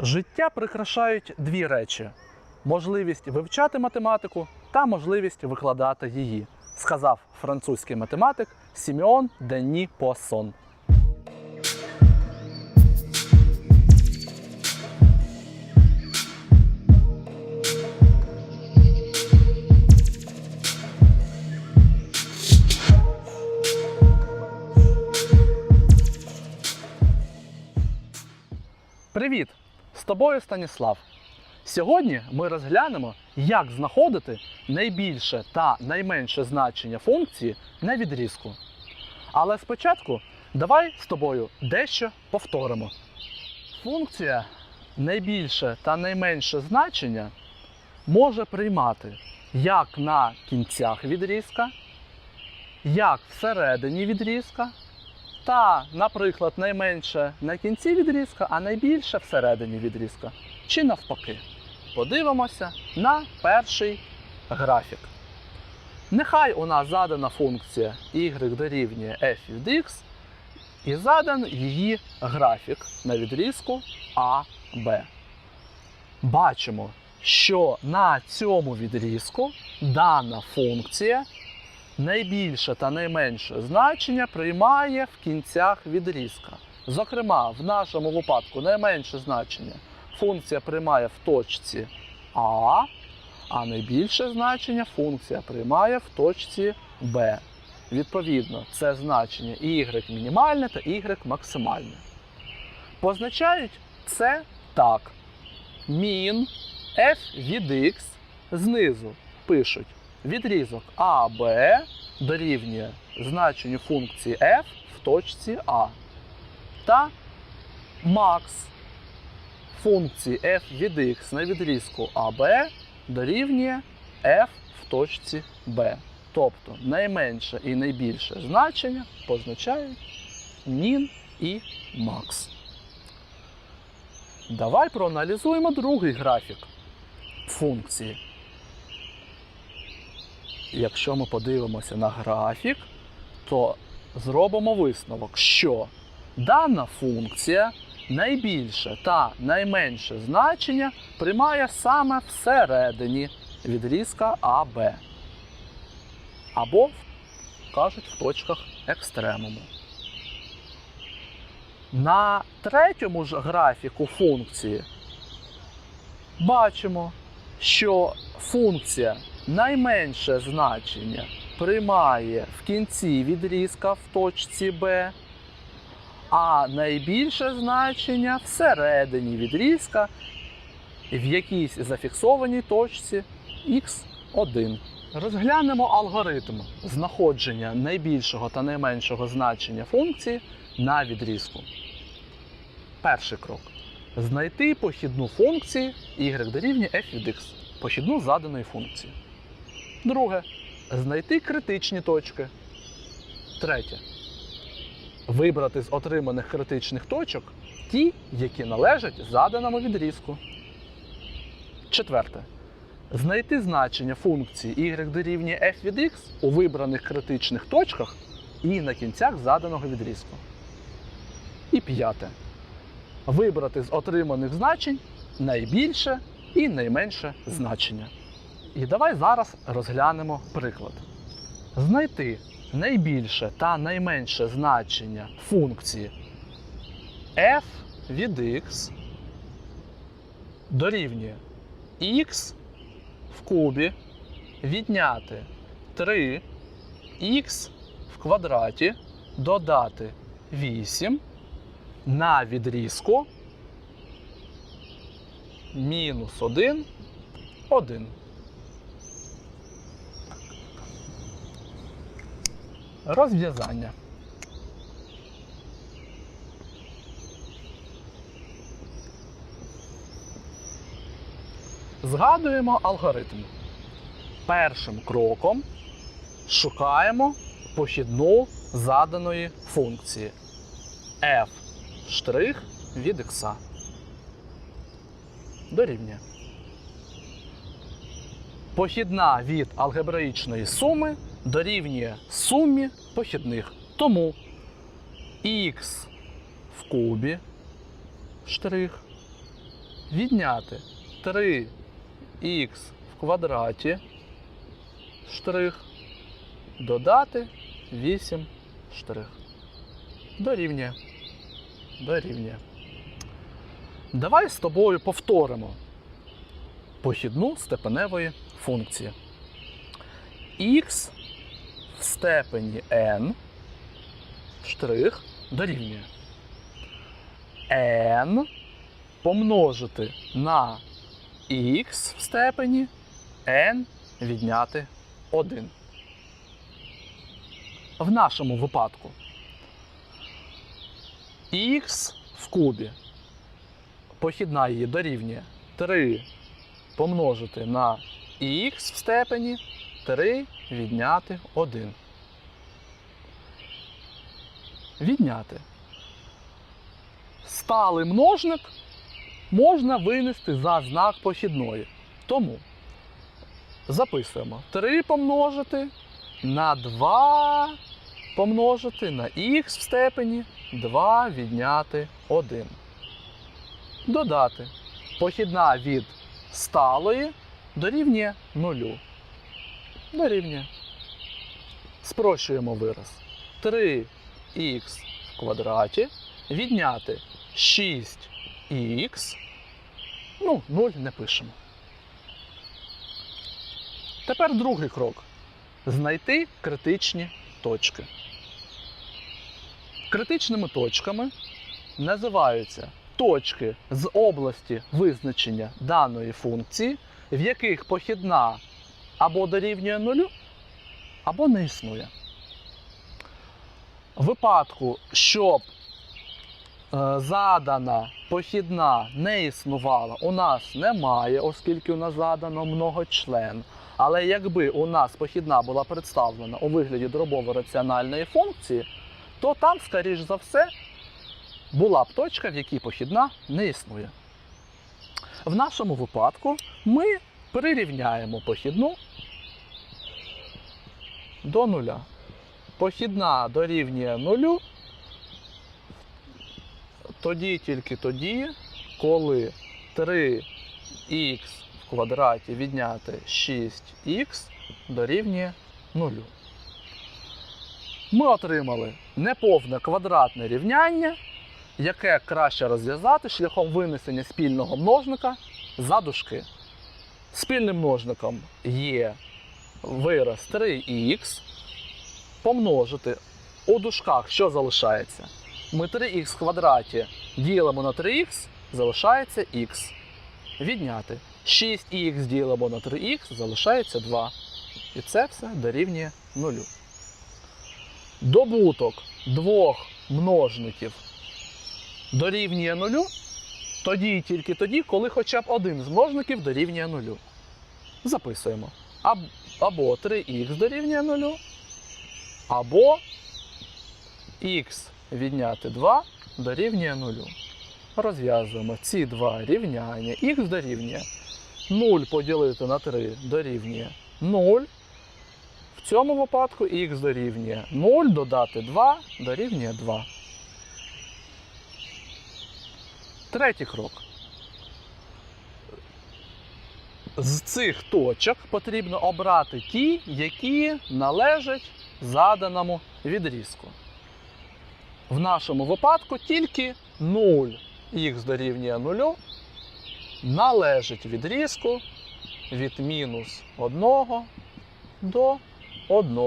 Життя прикрашають дві речі: можливість вивчати математику та можливість викладати її, сказав французький математик Сімеон Денні Пуассон. Привіт! З тобою Станіслав. Сьогодні ми розглянемо, як знаходити найбільше та найменше значення функції на відрізку. Але спочатку давай з тобою дещо повторимо. Функція найбільше та найменше значення може приймати як на кінцях відрізка, як всередині відрізка, та, наприклад, найменше на кінці відрізка, а найбільше всередині відрізка. Чи навпаки. Подивимося на перший графік. Нехай у нас задана функція y дорівнює f від x, і задан її графік на відрізку AB. Бачимо, що на цьому відрізку дана функція найбільше та найменше значення приймає в кінцях відрізка. Зокрема, в нашому випадку найменше значення функція приймає в точці А, а найбільше значення функція приймає в точці Б. Відповідно, це значення y мінімальне та y максимальне. Позначають це так. Мін f від x знизу пишуть відрізок АБ дорівнює значенню функції f в точці А. Та макс функції f від x на відрізку АБ дорівнює f в точці Б. Тобто найменше і найбільше значення позначають мін і макс. Давай проаналізуємо другий графік функції. Якщо ми подивимося на графік, то зробимо висновок, що дана функція найбільше та найменше значення приймає саме всередині відрізка АБ. Або кажуть в точках екстремуму. На третьому ж графіку функції бачимо, що функція найменше значення приймає в кінці відрізка в точці Б, а найбільше значення всередині відрізка в якійсь зафіксованій точці x1. Розглянемо алгоритм знаходження найбільшого та найменшого значення функції на відрізку. Перший крок. Знайти похідну функції y дорівнює f від x. Похідну заданої функції. Друге. Знайти критичні точки. Третє. Вибрати з отриманих критичних точок ті, які належать заданому відрізку. Четверте. Знайти значення функції y дорівнює f від x у вибраних критичних точках і на кінцях заданого відрізку. І п'яте. Вибрати з отриманих значень найбільше і найменше значення. І давай зараз розглянемо приклад. Знайти найбільше та найменше значення функції f від x дорівнює x в кубі відняти 3х в квадраті додати 8 на відрізку мінус 1, 1. Розв'язання. Згадуємо алгоритм. Першим кроком шукаємо похідну заданої функції f' від x. Дорівнює. Похідна від алгебраїчної суми дорівнює сумі похідних. Тому х в кубі штрих відняти 3х в квадраті штрих, додати 8 штрих. Дорівнює. Дорівнює. Давай з тобою повторимо похідну степеневої функції. х в степені n штрих дорівнює. N помножити на х в степені n відняти 1. В нашому випадку х в кубі. Похідна її дорівнює. 3 помножити на х в степені 3 відняти 1. Відняти. Сталий множник можна винести за знак похідної. Тому записуємо 3 помножити на 2 помножити на х в степені 2 відняти 1. Додати. Похідна від сталої дорівнює 0. Дорівнює. Спрощуємо вираз. 3х в квадраті відняти 6х. Ну, 0 не пишемо. Тепер другий крок. Знайти критичні точки. Критичними точками називаються точки з області визначення даної функції, в яких похідна або дорівнює нулю, або не існує. В випадку, щоб е, задана похідна не існувала, у нас немає, оскільки у нас задано многочлен. Але якби у нас похідна була представлена у вигляді дробово-раціональної функції, то там, скоріш за все, була б точка, в якій похідна не існує. В нашому випадку ми прирівняємо похідну до нуля. Похідна дорівнює нулю тоді тільки тоді, коли 3х в квадраті відняти 6х дорівнює нулю. Ми отримали неповне квадратне рівняння, яке краще розв'язати шляхом винесення спільного множника за дужки. Спільним множником є вираз 3х помножити у дужках, що залишається. Ми 3х в квадраті ділимо на 3х, залишається х. Відняти. 6х ділимо на 3х, залишається 2. І це все дорівнює 0. Добуток двох множників дорівнює 0 тоді і тільки тоді, коли хоча б один з множників дорівнює 0. Записуємо. Аб- Або 3х дорівнює 0, або х відняти 2 дорівнює 0. Розв'язуємо ці два рівняння. Х дорівнює 0 поділити на 3 дорівнює 0. В цьому випадку х дорівнює 0 додати 2 дорівнює 2. Третій крок. З цих точок потрібно обрати ті, які належать заданому відрізку. В нашому випадку тільки 0 х дорівнює 0 належить відрізку від мінус 1 до 1.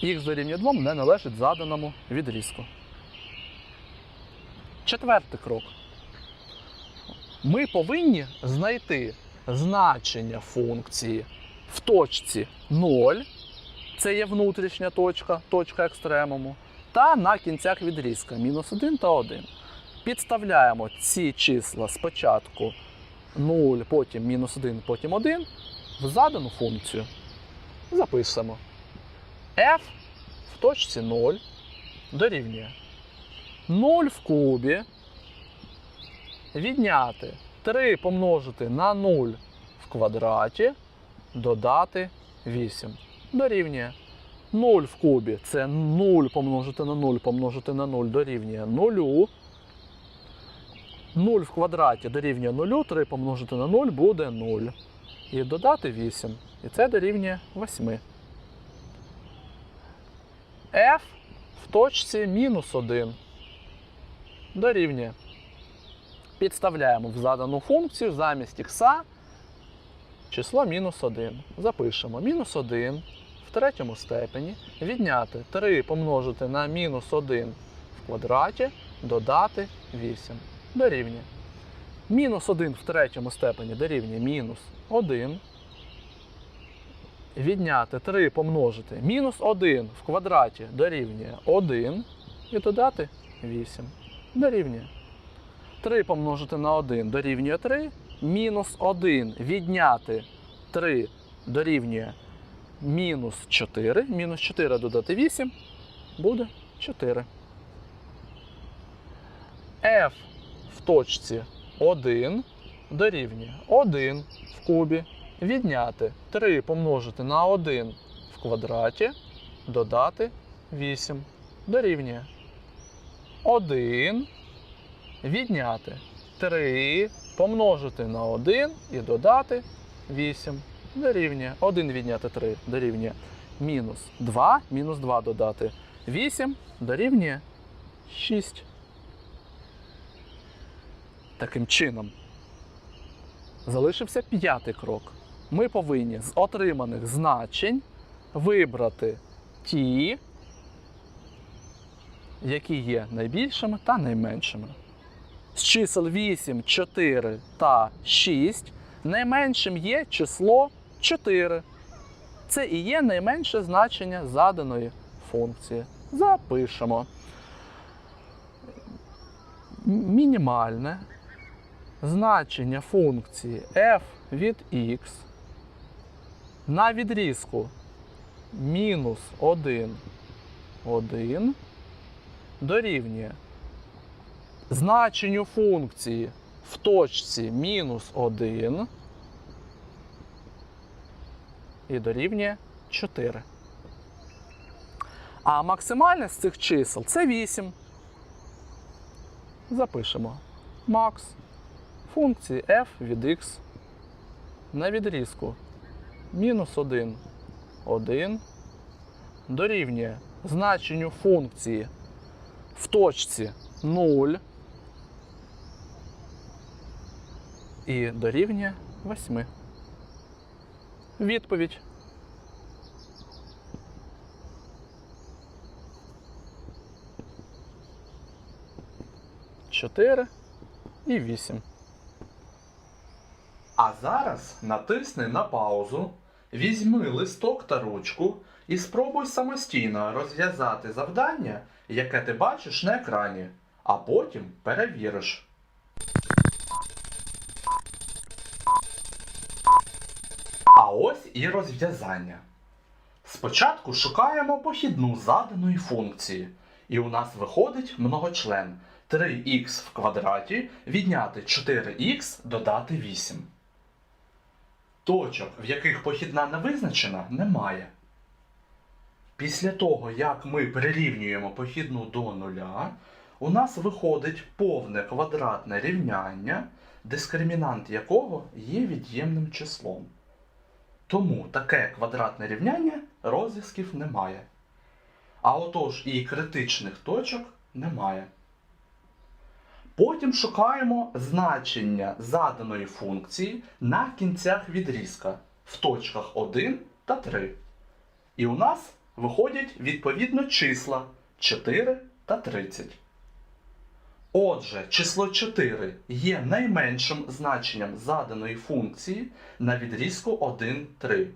Х дорівнює 2 не належить заданому відрізку. Четвертий крок. Ми повинні знайти значення функції в точці 0, це є внутрішня точка, точка екстремуму, та на кінцях відрізка мінус 1 та 1. Підставляємо ці числа спочатку 0, потім мінус 1, потім 1 в задану функцію. Записуємо. f в точці 0 дорівнює 0 в кубі відняти 3 помножити на 0 в квадраті, додати 8. Дорівнює 0 в кубі це 0 помножити на 0 помножити на 0 дорівнює 0. 0 в квадраті дорівнює 0, 3 помножити на 0 буде 0. І додати 8. І це дорівнює 8. f в точці мінус 1 дорівнює. Підставляємо в задану функцію замість х число мінус 1. Запишемо мінус 1 в третьому степені відняти 3 помножити на мінус 1 в квадраті, додати 8. Дорівнює. Мінус 1 в третьому степені дорівнює мінус 1. Відняти 3 помножити. Мінус 1 в квадраті дорівнює 1. І додати 8. Дорівнює. 3 помножити на 1 дорівнює 3. Мінус 1 відняти 3 дорівнює мінус 4. Мінус 4 додати 8 буде 4. f в точці 1 дорівнює 1 в кубі. Відняти 3 помножити на 1 в квадраті, додати 8 дорівнює 1 відняти. 3 помножити на 1 і додати 8 дорівнює. 1 відняти 3 дорівнює мінус 2, мінус 2 додати 8 дорівнює 6. Таким чином, залишився п'ятий крок. Ми повинні з отриманих значень вибрати ті, які є найбільшими та найменшими. З чисел 8, 4 та 6 найменшим є число 4. Це і є найменше значення заданої функції. Запишемо. Мінімальне значення функції f від x на відрізку мінус 1, 1 дорівнює значенню функції в точці мінус 1 і дорівнює 4. А максимальне з цих чисел це 8. Запишемо макс функції f від x на відрізку мінус 1, 1 дорівнює значенню функції в точці 0 і дорівнює 8. Відповідь. Чотири і вісім. А зараз натисни на паузу, візьми листок та ручку і спробуй самостійно розв'язати завдання, яке ти бачиш на екрані, а потім перевіриш. А ось і розв'язання. Спочатку шукаємо похідну заданої функції, і у нас виходить многочлен 3х в квадраті відняти 4х додати 8. Точок, в яких похідна не визначена, немає. Після того, як ми прирівнюємо похідну до нуля, у нас виходить повне квадратне рівняння, дискримінант якого є від'ємним числом. Тому таке квадратне рівняння розв'язків немає. А отож і критичних точок немає. Потім шукаємо значення заданої функції на кінцях відрізка в точках 1 та 3. І у нас виходять відповідно числа 4 та 30. Отже, число 4 є найменшим значенням заданої функції на відрізку 1, 3.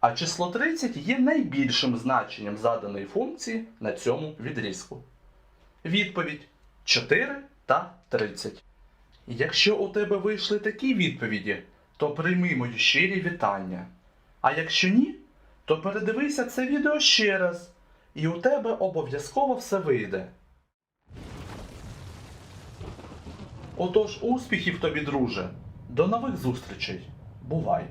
А число 30 є найбільшим значенням заданої функції на цьому відрізку. Відповідь 4 та 30. Якщо у тебе вийшли такі відповіді, то прийми мої щирі вітання. А якщо ні, то передивися це відео ще раз, і у тебе обов'язково все вийде. Отож, успіхів тобі, друже. До нових зустрічей. Бувай!